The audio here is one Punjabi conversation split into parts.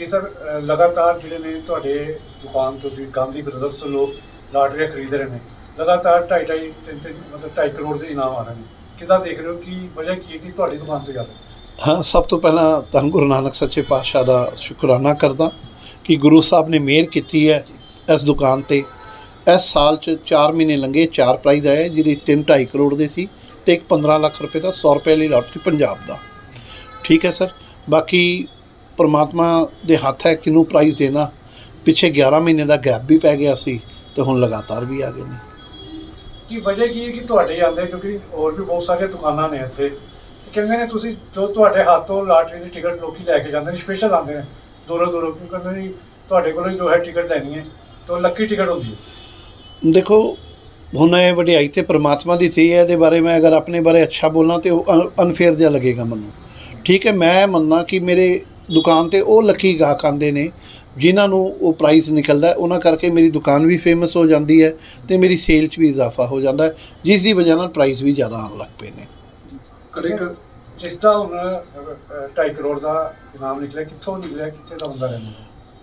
ਜੀ ਸਰ ਲਗਾਤਾਰ ਜਿਹੜੇ ਨੇ ਤੁਹਾਡੇ ਦੁਕਾਨ ਤੋਂ ਜੀ ਗਾਂਧੀ ਬ੍ਰਦਰਸ ਤੋਂ ਲੋਕ ਲਾਟਰੀਆਂ ਖਰੀਦ ਰਹੇ ਨੇ। ਲਗਾਤਾਰ 2.5 2.5 ਤਿੰਨ ਮਤਲਬ 2.5 ਕਰੋੜ ਦੇ ਇਨਾਮ ਆ ਰਹੇ ਨੇ। ਕਿੱਦਾਂ ਦੇਖ ਰਹੇ ਹੋ? ਕਿ ਵਜ੍ਹਾ ਕੀ ਹੈ ਕਿ ਤੁਹਾਡੀ ਦੁਕਾਨ ਤੋਂ ਜ਼ਿਆਦਾ ਹਾਂ, ਸਭ ਤੋਂ ਪਹਿਲਾਂ ਧੰਨ ਗੁਰੂ ਨਾਨਕ ਸੱਚੇ ਪਾਤਸ਼ਾਹ ਦਾ ਸ਼ੁਕਰਾਨਾ ਕਰਦਾ ਕਿ ਗੁਰੂ ਸਾਹਿਬ ਨੇ ਮਿਹਰ ਕੀਤੀ ਹੈ ਇਸ ਦੁਕਾਨ ਤੇ। ਇਸ ਸਾਲ ਚ 4 ਮਹੀਨੇ ਲੰਘੇ 4 ਪ੍ਰਾਈਜ਼ ਆਏ, ਜਿਹਦੇ 3 2.5 ਕਰੋੜ ਦੇ ਸੀ ਤੇ ਇੱਕ 15 ਲੱਖ ਰੁਪਏ ਦਾ 100 ਰੁਪਏ ਲਈ ਲਾਟਰੀ ਪੰਜਾਬ ਦਾ। ਠੀਕ ਹੈ ਸਰ, ਬਾਕੀ ਪ੍ਰਮਾਤਮਾ ਦੇ ਹੱਥ ਹੈ ਕਿਹਨੂੰ ਪ੍ਰਾਈਜ਼ ਦੇਣਾ? ਪਿੱਛੇ 11 ਮਹੀਨੇ ਦਾ ਗੈਪ ਵੀ ਪੈ ਗਿਆ ਸੀ ਤੇ ਹੁਣ ਲਗਾਤਾਰ ਵੀ ਆ ਗਏ ਨੇ। ਕੀ ਵਜ੍ਹਾ ਕੀ ਹੈ ਕਿ ਤੁਹਾਡੇ ਆਉਂਦੇ? ਕਿਉਂਕਿ ਹੋਰ ਵੀ ਬਹੁਤ ਸਾਰੀਆਂ ਦੁਕਾਨਾਂ ਨੇ ਇੱਥੇ। ਕਹਿੰਦੇ ਨੇ ਤੁਸੀਂ ਜੋ ਤੁਹਾਡੇ ਹੱਥੋਂ ਲਾਟਰੀ ਦੀ ਟਿਕਟ ਲੋਕੀ ਲੈ ਕੇ ਜਾਂਦੇ ਨੇ ਸਪੈਸ਼ਲ ਆਉਂਦੇ ਨੇ ਦੂਰੋਂ ਦੂਰੋਂ। ਕਿਉਂ ਕਹਿੰਦੇ ਜੀ ਤੁਹਾਡੇ ਕੋਲੋਂ ਜੋ ਹੈ ਟਿਕਟ ਲੈਣੀ ਹੈ ਤਾਂ ਲੱਕੀ ਟਿਕਟ ਹੁੰਦੀ ਹੈ। ਦੇਖੋ ਹੁਣ ਇਹ ਵਡਿਆਈ ਤੇ ਪ੍ਰਮਾਤਮਾ ਦੀ ਥੀ ਹੈ ਇਹਦੇ ਬਾਰੇ ਮੈਂ ਅਗਰ ਆਪਣੇ ਬਾਰੇ ਅੱਛਾ ਬੋਲਾਂ ਤੇ ਉਹ ਅਨਫੇਅਰ ਜਿਹਾ ਲੱਗੇਗਾ ਮੈਨੂੰ। ਠੀਕ ਹੈ ਮੈਂ ਮੰਨਣਾ ਕਿ ਮੇਰੇ ਦੁਕਾਨ ਤੇ ਉਹ ਲੱਕੀ ਗਾਹਕ ਆਉਂਦੇ ਨੇ ਜਿਨ੍ਹਾਂ ਨੂੰ ਉਹ ਪ੍ਰਾਈਸ ਨਿਕਲਦਾ ਉਹਨਾਂ ਕਰਕੇ ਮੇਰੀ ਦੁਕਾਨ ਵੀ ਫੇਮਸ ਹੋ ਜਾਂਦੀ ਹੈ ਤੇ ਮੇਰੀ ਸੇਲ 'ਚ ਵੀ ਇਜ਼ਾਫਾ ਹੋ ਜਾਂਦਾ ਹੈ ਜਿਸ ਦੀ ਵਜ੍ਹਾ ਨਾਲ ਪ੍ਰਾਈਸ ਵੀ ਜ਼ਿਆਦਾ ਆਉਣ ਲੱਗ ਪਏ ਨੇ। ਕਦੇ ਜਿਸ ਦਾ ਹੁਣ 2.5 ਕਰੋੜ ਦਾ ਇਨਾਮ ਨਿਕਲਿਆ ਕਿੱਥੋਂ ਨਿਕਲਿਆ ਕਿੱਥੇ ਦਾ ਹੁੰਦਾ ਰਹਿੰਦਾ?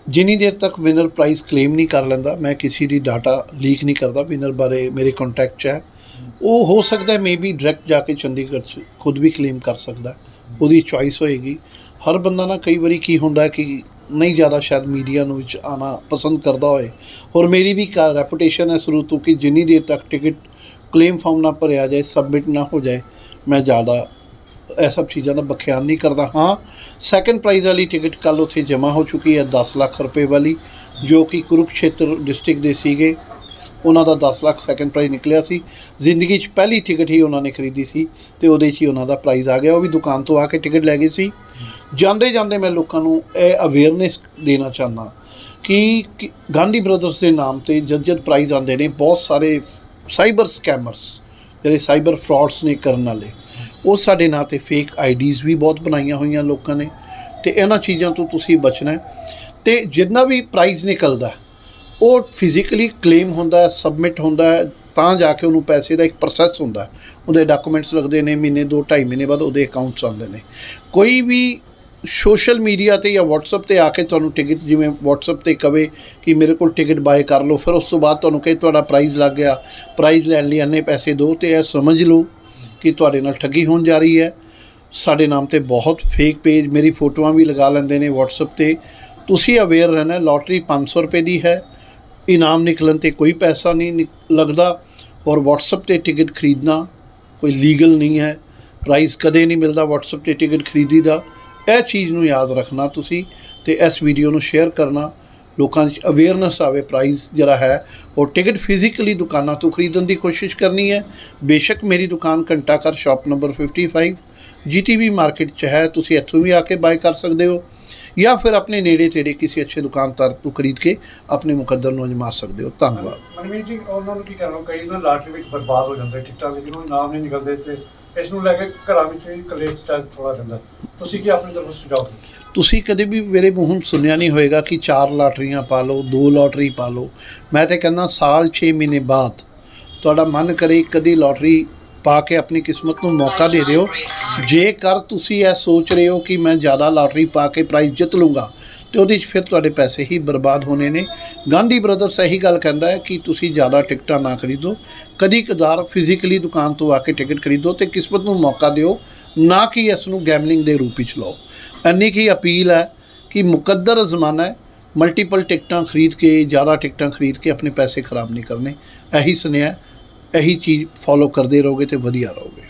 ਜਿੰਨੀ ਦੇਰ ਤੱਕ ਵਿਨਰ ਪ੍ਰਾਈਸ ਕਲੇਮ ਨਹੀਂ ਕਰ ਲੈਂਦਾ ਮੈਂ ਕਿਸੇ ਦੀ ਡਾਟਾ ਲੀਕ ਨਹੀਂ ਕਰਦਾ ਵਿਨਰ ਬਾਰੇ ਮੇਰੇ ਕੰਟੈਕਟ 'ਚ ਹੈ। ਉਹ ਹੋ ਸਕਦਾ ਹੈ ਮੇਬੀ ਡਾਇਰੈਕਟ ਜਾ ਕੇ ਚੰਡੀਗੜ੍ਹ 'ਚ ਖੁਦ ਵੀ ਕਲੇਮ ਕਰ ਸਕਦਾ। ਉਹਦੀ ਚੁਆਇਸ ਹੋਏਗੀ। ਹਰ ਬੰਦਾ ਨਾ ਕਈ ਵਾਰੀ ਕੀ ਹੁੰਦਾ ਕਿ ਨਹੀਂ ਜ਼ਿਆਦਾ ਸ਼ਾਇਦ ਮੀਡੀਆ ਨੂੰ ਵਿੱਚ ਆਣਾ ਪਸੰਦ ਕਰਦਾ ਹੋਏ। ਔਰ ਮੇਰੀ ਵੀ ਰੈਪੂਟੇਸ਼ਨ ਹੈ ਸ਼ੁਰੂ ਤੋਂ ਕਿ ਜਿੰਨੀ ਦੇਰ ਤੱਕ ਟਿਕਟ ਕਲੇਮ ਫਾਰਮ ਨਾ ਭਰਿਆ ਜਾਏ ਸਬਮਿਟ ਨਾ ਹੋ ਜਾਏ, ਮੈਂ ਜ਼ਿਆਦਾ ਇਹ ਸਭ ਚੀਜ਼ਾਂ ਦਾ ਬਖਿਆਨ ਨਹੀਂ ਕਰਦਾ। ਹਾਂ ਸੈਕੰਡ ਪ੍ਰਾਈਜ਼ ਵਾਲੀ ਟਿਕਟ ਕੱਲ ਉੱਥੇ ਜਮ੍ਹਾਂ ਹੋ ਚੁੱਕੀ ਹੈ 10 ਲੱਖ ਰੁਪਏ ਵਾਲੀ, ਜੋ ਕਿ ਕੁਰੂਕਸ਼ੇਤਰ ਡਿਸਟ੍ਰਿਕਟ ਦੇ ਸੀਗੇ। ਉਹਨਾਂ ਦਾ 10 ਲੱਖ ਸੈਕੰਡ ਪ੍ਰਾਈਜ਼ ਨਿਕਲਿਆ ਸੀ। ਜ਼ਿੰਦਗੀ 'ਚ ਪਹਿਲੀ ਟਿਕਟ ਹੀ ਉਹਨਾਂ ਨੇ ਖਰੀਦੀ ਸੀ ਤੇ ਉਹਦੇ 'ਚ ਹੀ ਉਹਨਾਂ ਦਾ ਪ੍ਰਾਈਜ਼ ਆ ਗਿਆ। ਉਹ ਵੀ ਦੁਕਾਨ ਤੋਂ ਆ ਕੇ ਟਿਕਟ ਲੈ ਗਏ ਸੀ। ਜਾਂਦੇ ਜਾਂਦੇ ਮੈਂ ਲੋਕਾਂ ਨੂੰ ਇਹ ਅਵੇਅਰਨੈਸ ਦੇਣਾ ਚਾਹੁੰਦਾ ਕਿ ਗਾਂਧੀ ਬ੍ਰਦਰਸ ਦੇ ਨਾਮ ਤੇ ਜਦ ਜਦ ਪ੍ਰਾਈਜ਼ ਆਉਂਦੇ ਨੇ, ਬਹੁਤ ਸਾਰੇ ਸਾਈਬਰ ਸਕੈਮਰਸ ਜਿਹੜੇ ਸਾਈਬਰ ਫਰਾਡਸ ਨੇ ਕਰਨ ਵਾਲੇ, ਉਹ ਸਾਡੇ ਨਾਂ ਤੇ ਫੇਕ ਆਈਡੀਜ਼ ਵੀ ਬਹੁਤ ਬਣਾਈਆਂ ਹੋਈਆਂ ਲੋਕਾਂ ਨੇ। ਤੇ ਇਹਨਾਂ ਚੀਜ਼ਾਂ ਤੋਂ ਤੁਸੀਂ ਬਚਣਾ ਹੈ। ਤੇ ਜਿੰਨਾ ਵੀ ਪ੍ਰਾਈਜ਼ ਨਿਕਲਦਾ ਉਹ ਫਿਜ਼ੀਕਲੀ ਕਲੇਮ ਹੁੰਦਾ ਸਬਮਿਟ ਹੁੰਦਾ ਤਾਂ ਜਾ ਕੇ ਉਹਨੂੰ ਪੈਸੇ ਦਾ ਇੱਕ ਪ੍ਰੋਸੈਸ ਹੁੰਦਾ ਉਹਦੇ ਡਾਕੂਮੈਂਟਸ ਲੱਗਦੇ ਨੇ, ਮਹੀਨੇ ਦੋ, ਢਾਈ ਮਹੀਨੇ ਬਾਅਦ ਉਹਦੇ ਅਕਾਊਂਟਸ ਆਉਂਦੇ ਨੇ। ਕੋਈ ਵੀ ਸੋਸ਼ਲ ਮੀਡੀਆ ਤੇ ਜਾਂ WhatsApp ਤੇ ਆ ਕੇ ਤੁਹਾਨੂੰ ਟਿਕਟ ਜਿਵੇਂ WhatsApp ਤੇ ਕਵੇ ਕਿ ਮੇਰੇ ਕੋਲ ਟਿਕਟ ਬਾਏ ਕਰ ਲਓ, ਫਿਰ ਉਸ ਤੋਂ ਬਾਅਦ ਤੁਹਾਨੂੰ ਕਹੇ ਤੁਹਾਡਾ ਪ੍ਰਾਈਜ਼ ਲੱਗ ਗਿਆ। ਪ੍ਰਾਈਜ਼ ਲੈਣ ਲਈ ਇੰਨੇ ਪੈਸੇ ਦਿਓ ਤੇ ਇਹ ਸਮਝ ਲਓ ਕਿ ਤੁਹਾਡੇ ਨਾਲ ਠੱਗੀ ਹੋਣ ਜਾ ਰਹੀ ਹੈ। ਸਾਡੇ ਨਾਮ ਤੇ ਬਹੁਤ ਫੇਕ ਪੇਜ ਮੇਰੀ ਫੋਟੋਆਂ ਵੀ ਲਗਾ ਲੈਂਦੇ ਨੇ WhatsApp ਤੇ। ਤੁਸੀਂ ਅਵੇਅਰ ਰਹਿਣਾ ਲੋਟਰੀ 500 ਰੁਪਏ ਦੀ ਹੈ। ਇਨਾਮ ਨਿਕਲਣ ਤੇ ਕੋਈ ਪੈਸਾ ਨਹੀਂ ਨਿਕ- ਲੱਗਦਾ ਔਰ WhatsApp ਤੇ ਟਿਕਟ ਖਰੀਦਣਾ ਕੋਈ ਲੀਗਲ ਨਹੀਂ ਹੈ। ਪ੍ਰਾਈਸ ਕਦੇ ਨਹੀਂ ਮਿਲਦਾ WhatsApp ਤੇ ਟਿਕਟ ਖਰੀਦੀ ਦਾ। ਇਹ ਚੀਜ਼ ਨੂੰ ਯਾਦ ਰੱਖਣਾ ਤੁਸੀਂ ਤੇ ਇਸ ਵੀਡੀਓ ਨੂੰ ਸ਼ੇਅਰ ਕਰਨਾ। ਲੋਕਾਂ 'ਚ ਅਵੇਅਰਨੈਸ ਆਵੇ ਪ੍ਰਾਈਸ ਜਿਹੜਾ ਹੈ, ਉਹ ਟਿਕਟ ਫਿਜ਼ੀਕਲੀ ਦੁਕਾਨਾਂ ਤੋਂ ਖਰੀਦਣ ਦੀ ਕੋਸ਼ਿਸ਼ ਕਰਨੀ ਹੈ। ਬੇਸ਼ੱਕ ਮੇਰੀ ਦੁਕਾਨ ਘੰਟਾ ਘਰ ਸ਼ਾਪ ਨੰਬਰ 55 ਜੀਟੀਵੀ ਮਾਰਕੀਟ 'ਚ ਹੈ, ਤੁਸੀਂ ਇੱਥੋਂ ਵੀ ਆ ਕੇ ਬਾਏ ਕਰ ਸਕਦੇ ਹੋ। ਜਾਂ ਫਿਰ ਆਪਣੇ ਨੇੜੇ ਤੇੜੇ ਕਿਸੇ ਅੱਛੇ ਦੁਕਾਨਦਾਰ ਤੋਂ ਖਰੀਦ ਕੇ ਆਪਣੇ ਮੁਕੱਦਰ ਨੂੰ ਅਜਮਾ ਸਕਦੇ ਹੋ। ਧੰਨਵਾਦ। ਮਨਮੀਤ ਜੀ ਉਹਨਾਂ ਨੂੰ ਕੀ ਕਹਿਣਾ? ਕਈ ਨਾ ਲਾਟਰੀ ਵਿੱਚ ਬਰਬਾਦ ਹੋ ਜਾਂਦੇ ਟਿਕਟਾਂ ਦੇ ਜਿਹਨੂੰ ਇਨਾਮ ਨਹੀਂ ਨਿਕਲਦੇ ਤੇ ਇਸ ਨੂੰ ਲੈ ਕੇ ਘਰਾਂ ਵਿੱਚ ਵੀ ਕਲੇਸ਼ ਚੱਲ ਥੋੜਾ ਰਹਿੰਦਾ। ਤੁਸੀਂ ਕੀ ਆਪਣੀ ਤਰਫੋਂ ਸੁਝਾਅ ਦਿਓ? ਤੁਸੀਂ ਕਦੇ ਵੀ ਮੇਰੇ ਮੂੰਹੋਂ ਸੁਣਿਆ ਨਹੀਂ ਹੋਏਗਾ ਕਿ ਚਾਰ ਲਾਟਰੀਆਂ ਪਾ ਲਓ ਦੋ ਲਾਟਰੀ ਪਾ ਲਓ। ਮੈਂ ਤੇ ਕਹਿੰਦਾ ਸਾਲ 6 ਮਹੀਨੇ ਬਾਅਦ ਤੁਹਾਡਾ ਮਨ ਕਰੇ ਕਦੀ ਲਾਟਰੀ ਪਾ ਕੇ ਆਪਣੀ ਕਿਸਮਤ ਨੂੰ ਮੌਕਾ ਦੇ ਦਿਓ। ਜੇਕਰ ਤੁਸੀਂ ਇਹ ਸੋਚ ਰਹੇ ਹੋ ਕਿ ਮੈਂ ਜ਼ਿਆਦਾ ਲਾਟਰੀ ਪਾ ਕੇ ਪ੍ਰਾਈਜ਼ ਜਿੱਤ ਲੂੰਗਾ ਤੇ ਉਹਦੇ 'ਚ ਫਿਰ ਤੁਹਾਡੇ ਪੈਸੇ ਹੀ ਬਰਬਾਦ ਹੋਣੇ ਨੇ। ਗਾਂਧੀ ਬ੍ਰਦਰਸ ਇਹੀ ਗੱਲ ਕਹਿੰਦਾ ਹੈ ਕਿ ਤੁਸੀਂ ਜ਼ਿਆਦਾ ਟਿਕਟਾਂ ਨਾ ਖਰੀਦੋ। ਕਦੀ ਕਦਾਰ ਫਿਜ਼ੀਕਲੀ ਦੁਕਾਨ ਤੋਂ ਆ ਕੇ ਟਿਕਟ ਖਰੀਦੋ ਤੇ ਕਿਸਮਤ ਨੂੰ ਮੌਕਾ ਦਿਓ, ਨਾ ਕਿ ਇਸ ਨੂੰ ਗੈਮਲਿੰਗ ਦੇ ਰੂਪ ਵਿੱਚ ਲਓ। ਇੰਨੀ ਕੀ ਅਪੀਲ ਹੈ ਕਿ ਮੁਕੱਦਰ ਜ਼ਮਾਨਾ ਹੈ ਮਲਟੀਪਲ ਟਿਕਟਾਂ ਖਰੀਦ ਕੇ, ਜ਼ਿਆਦਾ ਟਿਕਟਾਂ ਖਰੀਦ ਕੇ ਆਪਣੇ ਪੈਸੇ ਖਰਾਬ ਨਹੀਂ ਕਰਨੇ। ਇਹੀ ਸੁਨੇਹਾ ਇਹੀ ਚੀਜ਼ ਫੋਲੋ ਕਰਦੇ ਰਹੋਗੇ ਤੇ ਵਧੀਆ ਰਹੋਗੇ।